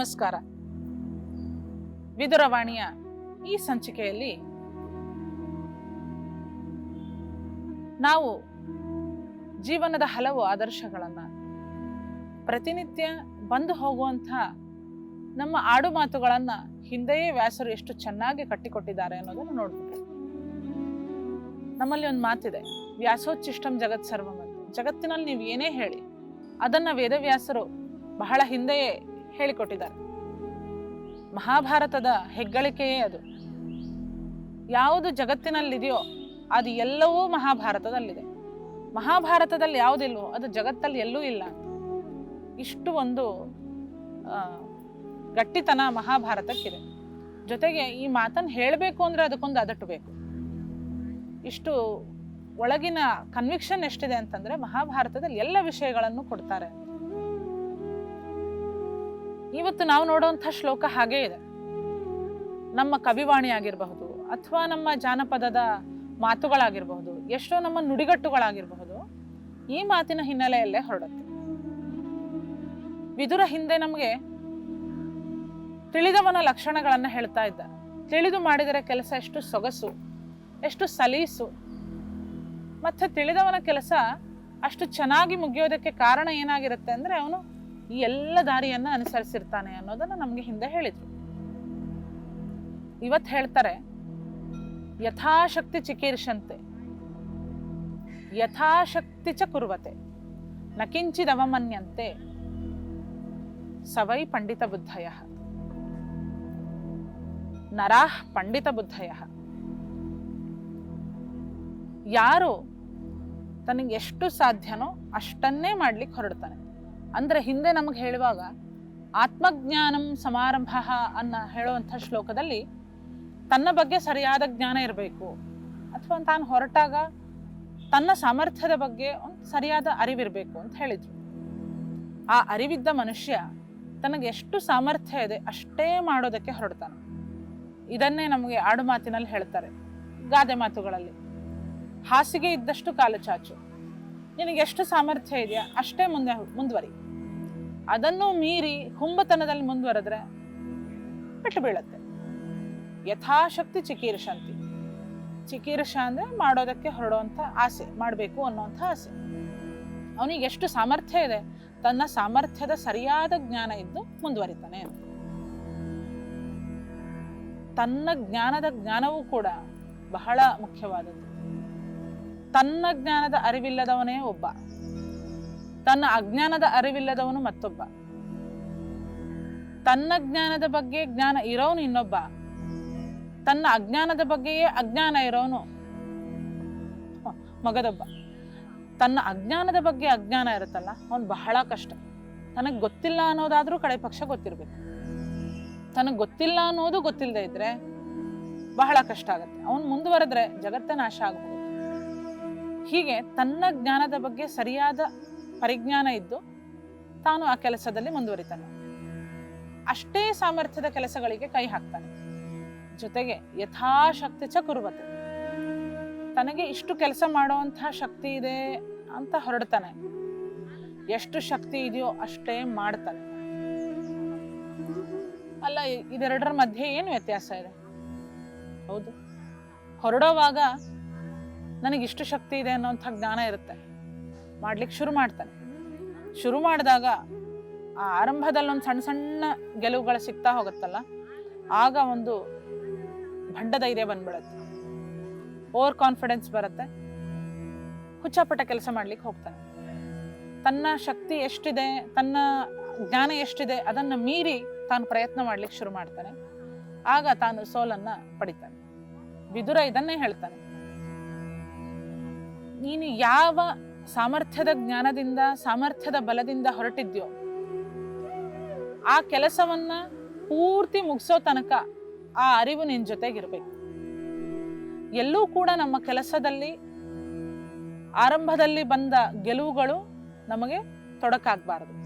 ನಮಸ್ಕಾರ. ವಿದುರವಾಣಿಯ ಈ ಸಂಚಿಕೆಯಲ್ಲಿ ನಾವು ಜೀವನದ ಹಲವು ಆದರ್ಶಗಳನ್ನು, ಪ್ರತಿನಿತ್ಯ ಬಂದು ಹೋಗುವಂಥ ನಮ್ಮ ಆಡು ಮಾತುಗಳನ್ನು ಹಿಂದೆಯೇ ವ್ಯಾಸರು ಎಷ್ಟು ಚೆನ್ನಾಗಿ ಕಟ್ಟಿಕೊಟ್ಟಿದ್ದಾರೆ ಅನ್ನೋದನ್ನು ನೋಡ್ಬೋದು ನಮ್ಮಲ್ಲಿ ಒಂದು ಮಾತಿದೆ, ವ್ಯಾಸೋಚ್ಚಿಷ್ಟಂ ಜಗತ್ ಸರ್ವಮ ಜಗತ್ತಿನಲ್ಲಿ ನೀವು ಏನೇ ಹೇಳಿ, ಅದನ್ನ ವೇದವ್ಯಾಸರು ಬಹಳ ಹಿಂದೆಯೇ ಹೇಳಿಕೊಟ್ಟಿದ್ದಾರೆ. ಮಹಾಭಾರತದ ಹೆಗ್ಗಳಿಕೆಯೇ ಅದು. ಯಾವುದು ಜಗತ್ತಿನಲ್ಲಿದೆಯೋ ಅದು ಎಲ್ಲವೂ ಮಹಾಭಾರತದಲ್ಲಿದೆ. ಮಹಾಭಾರತದಲ್ಲಿ ಯಾವುದಿಲ್ವೋ ಅದು ಜಗತ್ತಲ್ಲಿ ಎಲ್ಲೂ ಇಲ್ಲ. ಇಷ್ಟು ಒಂದು ಗಟ್ಟಿತನ ಮಹಾಭಾರತಕ್ಕಿದೆ. ಜೊತೆಗೆ ಈ ಮಾತನ್ನು ಹೇಳಬೇಕು ಅಂದ್ರೆ ಅದಕ್ಕೊಂದು ಅದಟ್ಟು ಬೇಕು. ಇಷ್ಟು ಒಳಗಿನ ಕನ್ವಿಕ್ಷನ್ ಎಷ್ಟಿದೆ ಅಂತಂದ್ರೆ ಮಹಾಭಾರತದಲ್ಲಿ ಎಲ್ಲ ವಿಷಯಗಳನ್ನು ಕೊಡ್ತಾರೆ. ಇವತ್ತು ನಾವು ನೋಡುವಂಥ ಶ್ಲೋಕ ಹಾಗೇ ಇದೆ. ನಮ್ಮ ಕವಿವಾಣಿ ಆಗಿರಬಹುದು ಅಥವಾ ನಮ್ಮ ಜಾನಪದದ ಮಾತುಗಳಾಗಿರಬಹುದು, ಎಷ್ಟೋ ನಮ್ಮ ನುಡಿಗಟ್ಟುಗಳಾಗಿರಬಹುದು, ಈ ಮಾತಿನ ಹಿನ್ನೆಲೆಯಲ್ಲೇ ಹೊರಡುತ್ತೆ. ವಿದುರ ಹಿಂದೆ ನಮಗೆ ತಿಳಿದವನ ಲಕ್ಷಣಗಳನ್ನ ಹೇಳ್ತಾ ಇದ್ದ. ತಿಳಿದು ಮಾಡಿದರೆ ಕೆಲಸ ಎಷ್ಟು ಸೊಗಸು, ಎಷ್ಟು ಸಲೀಸು. ಮತ್ತೆ ತಿಳಿದವನ ಕೆಲಸ ಅಷ್ಟು ಚೆನ್ನಾಗಿ ಮುಗಿಯೋದಕ್ಕೆ ಕಾರಣ ಏನಾಗಿರುತ್ತೆ ಅಂದ್ರೆ ಅವನು ಈ ಎಲ್ಲ ದಾರಿಯನ್ನ ಅನುಸರಿಸಿರ್ತಾನೆ ಅನ್ನೋದನ್ನ ನಮ್ಗೆ ಹಿಂದೆ ಹೇಳಿದ್ರು. ಇವತ್ತು ಹೇಳ್ತಾರೆ, ಯಥಾಶಕ್ತಿ ಚಿಕೀರ್ಷಂತೆ, ಯಥಾಶಕ್ತಿ ಚ ಕುರ್ವತೆ ನಕಿಂಚಿದವಮನ್ಯಂತೆ ಸವೈ ಪಂಡಿತ ಬುದ್ಧಯ. ನರಾಹ್ ಪಂಡಿತ ಬುದ್ಧಯ. ಯಾರು ತನಗೆ ಎಷ್ಟು ಸಾಧ್ಯನೋ ಅಷ್ಟನ್ನೇ ಮಾಡ್ಲಿಕ್ಕೆ ಹೊರಡ್ತಾನೆ. ಅಂದ್ರೆ ಹಿಂದೆ ನಮಗೆ ಹೇಳುವಾಗ ಆತ್ಮಜ್ಞಾನಂ ಸಮಾರಂಭ ಅನ್ನ ಹೇಳುವಂಥ ಶ್ಲೋಕದಲ್ಲಿ ತನ್ನ ಬಗ್ಗೆ ಸರಿಯಾದ ಜ್ಞಾನ ಇರಬೇಕು. ಅಥವಾ ತಾನು ಹೊರಟಾಗ ತನ್ನ ಸಾಮರ್ಥ್ಯದ ಬಗ್ಗೆ ಒಂದು ಸರಿಯಾದ ಅರಿವಿರಬೇಕು ಅಂತ ಹೇಳಿದ್ರು. ಆ ಅರಿವಿದ್ದ ಮನುಷ್ಯ ತನಗೆ ಎಷ್ಟು ಸಾಮರ್ಥ್ಯ ಇದೆ ಅಷ್ಟೇ ಮಾಡೋದಕ್ಕೆ ಹೊರಡ್ತಾನೆ. ಇದನ್ನೇ ನಮಗೆ ಆಡು ಮಾತಿನಲ್ಲಿ ಹೇಳ್ತಾರೆ, ಗಾದೆ ಮಾತುಗಳಲ್ಲಿ. ಹಾಸಿಗೆ ಇದ್ದಷ್ಟು ಕಾಲು ಚಾಚು. ನಿನಗೆ ಎಷ್ಟು ಸಾಮರ್ಥ್ಯ ಇದೆಯಾ ಅಷ್ಟೇ ಮುಂದೆ, ಮುಂದುವರಿ. ಅದನ್ನು ಮೀರಿ ಹುಂಬತನದಲ್ಲಿ ಮುಂದುವರೆದ್ರೆ ಬಿಟ್ಟು ಬೀಳುತ್ತೆ. ಯಥಾಶಕ್ತಿ ಚಿಕೀರ್ಷಂತಿ ಚಿಕೀರ್ಷ ಅಂದ್ರೆ ಮಾಡೋದಕ್ಕೆ ಹೊರಡುವಂಥ ಆಸೆ, ಮಾಡಬೇಕು ಅನ್ನುವಂಥ ಆಸೆ. ಅವನಿಗೆ ಎಷ್ಟು ಸಾಮರ್ಥ್ಯ ಇದೆ, ತನ್ನ ಸಾಮರ್ಥ್ಯದ ಸರಿಯಾದ ಜ್ಞಾನ ಇದ್ದು ಮುಂದುವರಿತಾನೆ ತನ್ನ ಜ್ಞಾನದ ಜ್ಞಾನವೂ ಕೂಡ ಬಹಳ ಮುಖ್ಯವಾದದ್ದು. ತನ್ನ ಜ್ಞಾನದ ಅರಿವಿಲ್ಲದವನೇ ಒಬ್ಬ. ತನ್ನ ಅಜ್ಞಾನದ ಅರಿವಿಲ್ಲದವನು ಮತ್ತೊಬ್ಬ. ತನ್ನ ಜ್ಞಾನದ ಬಗ್ಗೆ ಜ್ಞಾನ ಇರೋನು ಇನ್ನೊಬ್ಬ. ತನ್ನ ಅಜ್ಞಾನದ ಬಗ್ಗೆಯೇ ಅಜ್ಞಾನ ಇರೋನು ಮಗದೊಬ್ಬ. ತನ್ನ ಅಜ್ಞಾನದ ಬಗ್ಗೆ ಅಜ್ಞಾನ ಇರುತ್ತಲ್ಲ, ಅವನು ಬಹಳ ಕಷ್ಟ. ತನಗೆ ಗೊತ್ತಿಲ್ಲ ಅನ್ನೋದಾದ್ರೂ ಕಡೆ ಪಕ್ಷ ಗೊತ್ತಿರ್ಬೇಕು. ತನಗೆ ಗೊತ್ತಿಲ್ಲ ಅನ್ನೋದು ಗೊತ್ತಿಲ್ಲದೆ ಇದ್ರೆ ಬಹಳ ಕಷ್ಟ ಆಗುತ್ತೆ. ಅವನು ಮುಂದುವರೆದ್ರೆ ಜಗತ್ತ ನಾಶ ಆಗಬಹುದು ಹೀಗೆ ತನ್ನ ಜ್ಞಾನದ ಬಗ್ಗೆ ಸರಿಯಾದ ಪರಿಜ್ಞಾನ ಇದ್ದು ತಾನು ಆ ಕೆಲಸದಲ್ಲಿ ಮುಂದುವರಿತಾನೆ. ಅಷ್ಟೇ ಸಾಮರ್ಥ್ಯದ ಕೆಲಸಗಳಿಗೆ ಕೈ ಹಾಕ್ತಾನೆ. ಜೊತೆಗೆ ಯಥಾಶಕ್ತಿ ಚ ಕುರುವತೆ. ತನಗೆ ಇಷ್ಟು ಕೆಲಸ ಮಾಡುವಂತಹ ಶಕ್ತಿ ಇದೆ ಅಂತ ಹೊರಡ್ತಾನೆ. ಎಷ್ಟು ಶಕ್ತಿ ಇದೆಯೋ ಅಷ್ಟೇ ಮಾಡ್ತಾನೆ. ಅಲ್ಲ, ಇದೆರಡರ ಮಧ್ಯೆ ಏನು ವ್ಯತ್ಯಾಸ ಇದೆ? ಹೌದು. ಹೊರಡೋವಾಗ ನನಗಿಷ್ಟು ಶಕ್ತಿ ಇದೆ ಅನ್ನೋಂಥ ಜ್ಞಾನ ಇರುತ್ತೆ. ಮಾಡ್ಲಿಕ್ಕೆ ಶುರು ಮಾಡ್ತಾನೆ. ಶುರು ಮಾಡಿದಾಗ ಆ ಆರಂಭದಲ್ಲಿ ಒಂದು ಸಣ್ಣ ಸಣ್ಣ ಗೆಲುವುಗಳು ಸಿಗ್ತಾ ಹೋಗುತ್ತಲ್ಲ, ಆಗ ಒಂದು ಭಂಡ ಧೈರ್ಯ ಬಂದ್ಬಿಡುತ್ತೆ. ಓವರ್ ಕಾನ್ಫಿಡೆನ್ಸ್ ಬರುತ್ತೆ. ಹುಚ್ಚಾಪಟ ಕೆಲಸ ಮಾಡ್ಲಿಕ್ಕೆ ಹೋಗ್ತಾನೆ. ತನ್ನ ಶಕ್ತಿ ಎಷ್ಟಿದೆ, ತನ್ನ ಜ್ಞಾನ ಎಷ್ಟಿದೆ ಅದನ್ನು ಮೀರಿ ತಾನು ಪ್ರಯತ್ನ ಮಾಡ್ಲಿಕ್ಕೆ ಶುರು ಮಾಡ್ತಾನೆ. ಆಗ ತಾನು ಸೋಲನ್ನ ಪಡಿತಾನೆ. ವಿದುರ ಇದನ್ನೇ ಹೇಳ್ತಾನೆ. ನೀನು ಯಾವ ಸಾಮರ್ಥ್ಯದ ಜ್ಞಾನದಿಂದ, ಸಾಮರ್ಥ್ಯದ ಬಲದಿಂದ ಹೊರಟಿದ್ಯೋ, ಆ ಕೆಲಸವನ್ನ ಪೂರ್ತಿ ಮುಗಿಸೋ ತನಕ ಆ ಅರಿವು ನಿನ್ನ ಜೊತೆಗಿರ್ಬೇಕು. ಎಲ್ಲೂ ಕೂಡ ನಮ್ಮ ಕೆಲಸದಲ್ಲಿ, ಆರಂಭದಲ್ಲಿ ಬಂದ ಗೆಲುವುಗಳು ನಮಗೆ ತೊಡಕಾಗಬಾರದು.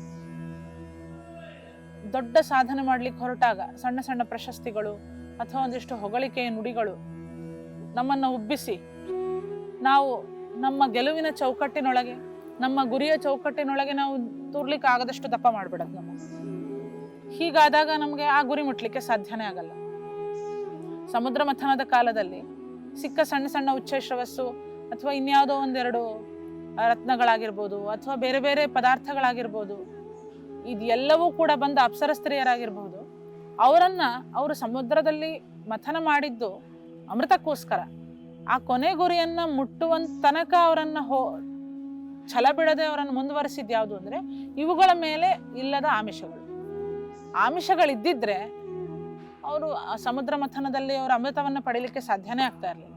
ದೊಡ್ಡ ಸಾಧನೆ ಮಾಡ್ಲಿಕ್ಕೆ ಹೊರಟಾಗ ಸಣ್ಣ ಸಣ್ಣ ಪ್ರಶಸ್ತಿಗಳು ಅಥವಾ ಒಂದಿಷ್ಟು ಹೊಗಳಿಕೆಯ ನುಡಿಗಳು ನಮ್ಮನ್ನು ಉಬ್ಬಿಸಿ ನಾವು ನಮ್ಮ ಗೆಲುವಿನ ಚೌಕಟ್ಟಿನೊಳಗೆ, ನಮ್ಮ ಗುರಿಯ ಚೌಕಟ್ಟಿನೊಳಗೆ ನಾವು ತೂರ್ಲಿಕ್ಕೆ ಆಗದಷ್ಟು ದಪ್ಪ ಮಾಡ್ಬಿಡೋದು ನಮ್ಮ. ಹೀಗಾದಾಗ ನಮಗೆ ಆ ಗುರಿ ಮುಟ್ಲಿಕ್ಕೆ ಸಾಧ್ಯನೇ ಆಗಲ್ಲ. ಸಮುದ್ರ ಮಥನದ ಕಾಲದಲ್ಲಿ ಸಿಕ್ಕ ಸಣ್ಣ ಸಣ್ಣ ಉಚ್ಚೇಶ್ರವಸ್ಸು ಅಥವಾ ಇನ್ಯಾವುದೋ ಒಂದೆರಡು ರತ್ನಗಳಾಗಿರ್ಬೋದು ಅಥವಾ ಬೇರೆ ಬೇರೆ ಪದಾರ್ಥಗಳಾಗಿರ್ಬೋದು, ಇದೆಲ್ಲವೂ ಕೂಡ ಬಂದ ಅಪ್ಸರ ಸ್ತ್ರೀಯರಾಗಿರ್ಬೋದು ಅವರನ್ನ ಅವರು ಸಮುದ್ರದಲ್ಲಿ ಮಥನ ಮಾಡಿದ್ದು ಅಮೃತಕ್ಕೋಸ್ಕರ. ಆ ಕೊನೆ ಗುರಿಯನ್ನ ಮುಟ್ಟುವಂತ ತನಕ ಅವರನ್ನ ಹೋ, ಛಲ ಬಿಡದೆ ಅವರನ್ನು ಮುಂದುವರಿಸಿದ್ದು ಯಾವುದು ಅಂದ್ರೆ ಇವುಗಳ ಮೇಲೆ ಇಲ್ಲದ ಆಮಿಷಗಳು. ಆಮಿಷಗಳಿದ್ದಿದ್ರೆ ಅವರು ಸಮುದ್ರ ಮಥನದಲ್ಲಿ ಅವರ ಅಮೃತವನ್ನು ಪಡೀಲಿಕ್ಕೆ ಸಾಧ್ಯನೇ ಆಗ್ತಾ ಇರಲಿಲ್ಲ.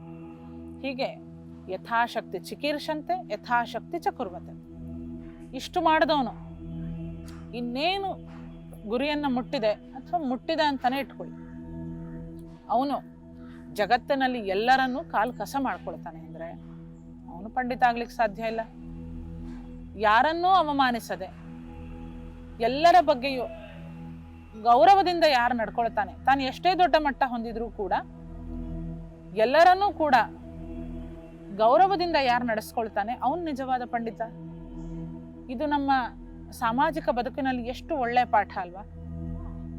ಹೀಗೆ ಯಥಾಶಕ್ತಿ ಚಿಕೀರ್ಷಂತೆ, ಯಥಾಶಕ್ತಿ ಚಕುರ್ವತೆ. ಕುರ್ವತೆ ಇಷ್ಟು ಮಾಡಿದವನು. ಇನ್ನೇನು ಗುರಿಯನ್ನ ಮುಟ್ಟಿದೆ ಅಥವಾ ಮುಟ್ಟಿದೆ ಅಂತಾನೆ ಇಟ್ಕೊಳ್ಳಿ. ಅವನು ಜಗತ್ತಿನಲ್ಲಿ ಎಲ್ಲರನ್ನೂ ಕಾಲು ಕಸ ಮಾಡ್ಕೊಳ್ತಾನೆ ಅಂದ್ರೆ ಅವನು ಪಂಡಿತ ಆಗ್ಲಿಕ್ಕೆ ಸಾಧ್ಯ ಇಲ್ಲ. ಯಾರನ್ನೂ ಅವಮಾನಿಸದೆ ಎಲ್ಲರ ಬಗ್ಗೆಯೂ ಗೌರವದಿಂದ ಯಾರು ನಡ್ಕೊಳ್ತಾನೆ? ತಾನು ಎಷ್ಟೇ ದೊಡ್ಡ ಮಟ್ಟ ಹೊಂದಿದ್ರೂ ಕೂಡ ಎಲ್ಲರನ್ನೂ ಕೂಡ ಗೌರವದಿಂದ ಯಾರು ನಡೆಸ್ಕೊಳ್ತಾನೆ? ಅವನು ನಿಜವಾದ ಪಂಡಿತ. ಇದು ನಮ್ಮ ಸಾಮಾಜಿಕ ಬದುಕಿನಲ್ಲಿ ಎಷ್ಟು ಒಳ್ಳೆಯ ಪಾಠ ಅಲ್ವಾ?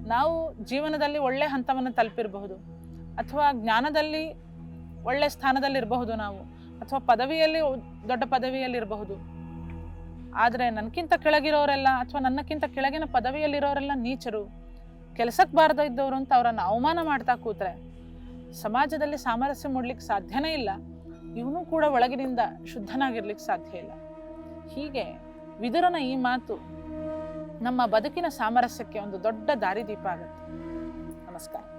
ನಾವು ಜೀವನದಲ್ಲಿ ಒಳ್ಳೆ ಹಂತವನ್ನು ತಲುಪಿರಬಹುದು. ಅಥವಾ ಜ್ಞಾನದಲ್ಲಿ ಒಳ್ಳೆ ಸ್ಥಾನದಲ್ಲಿರಬಹುದು ನಾವು, ಅಥವಾ ಪದವಿಯಲ್ಲಿ ದೊಡ್ಡ ಪದವಿಯಲ್ಲಿರಬಹುದು. ಆದರೆ ನನಗಿಂತ ಕೆಳಗಿರೋರೆಲ್ಲ ಅಥವಾ ನನ್ನಕ್ಕಿಂತ ಕೆಳಗಿನ ಪದವಿಯಲ್ಲಿರೋರೆಲ್ಲ ನೀಚರು. ಕೆಲಸಕ್ಕೆ ಬಾರದ ಇದ್ದವರು ಅಂತ ಅವರನ್ನು ಅವಮಾನ ಮಾಡ್ತಾ ಕೂತ್ರೆ ಸಮಾಜದಲ್ಲಿ ಸಾಮರಸ್ಯ ಮೂಡ್ಲಿಕ್ಕೆ ಸಾಧ್ಯನೇ ಇಲ್ಲ. ಇವನು ಕೂಡ ಒಳಗಿನಿಂದ ಶುದ್ಧನಾಗಿರ್ಲಿಕ್ಕೆ ಸಾಧ್ಯ ಇಲ್ಲ. ಹೀಗೆ ವಿದುರನ ಈ ಮಾತು ನಮ್ಮ ಬದುಕಿನ ಸಾಮರಸ್ಯಕ್ಕೆ ಒಂದು ದೊಡ್ಡ ದಾರಿದೀಪ ಆಗುತ್ತೆ. ನಮಸ್ಕಾರ.